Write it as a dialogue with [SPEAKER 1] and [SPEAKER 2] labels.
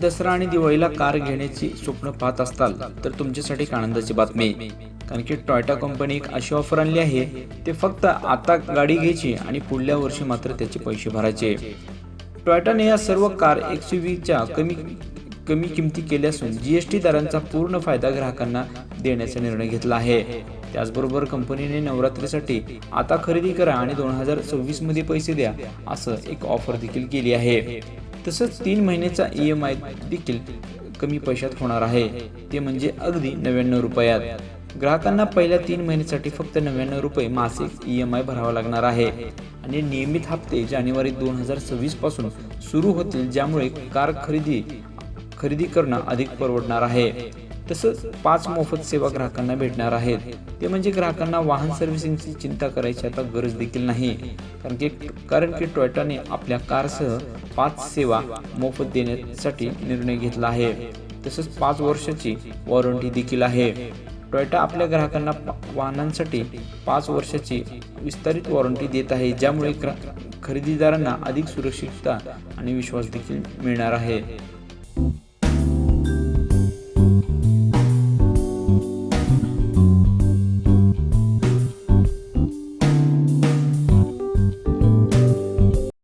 [SPEAKER 1] दसरा आणि दिवाळीला कार घेण्याची स्वप्न पाहत असताल तर तुमच्यासाठी एक आनंदाची बातमी. कारण की टॉयटा कंपनी एक अशी ऑफर आणली आहे ते फक्त आता गाडी घ्यायची आणि पुढल्या वर्षी मात्र त्याचे पैसे भरायचे. टॉयटाने या सर्व कार एक्स च्या कमी कमी किमती केल्या असून जीएसटी दरांचा पूर्ण फायदा ग्राहकांना देण्याचा निर्णय घेतला आहे. त्याचबरोबर कंपनीने नवरात्रीसाठी आता खरेदी करा आणि दोन हजार सव्वीसमध्ये पैसे द्या असं एक ऑफर देखील केली आहे. तसंच तीन महिन्याचा ई एम आय देखील कमी पैशात होणार आहे. ते म्हणजे अगदी नव्याण्णव रुपयात. ग्राहकांना पहिल्या तीन महिन्यासाठी फक्त नव्याण्णव रुपये मासिक ई एम आय भरावा लागणार आहे. आणि नियमित हप्ते जानेवारी दोन हजार सव्वीसपासून सुरू होतील ज्यामुळे कार खरेदी खरेदी करणं अधिक परवडणार आहे. तसंच पाच मोफत सेवा ग्राहकांना भेटणार आहेत. ते म्हणजे ग्राहकांना वाहन सर्व्हिसिंगची चिंता करायची आता गरज देखील नाही. कारण की कारण की टोयटाने आपल्या कारसह पाच सेवा मोफत देण्यासाठी निर्णय घेतला आहे. तसंच पाच वर्षाची वॉरंटी देखील आहे. टोयोटा आपल्या ग्राहकांना वाहनांसाठी पाच वर्षाची विस्तारित वॉरंटी देत आहे ज्यामुळे ग्रा- खरेदीदारांना अधिक सुरक्षितता आणि विश्वास देखील मिळणार आहे.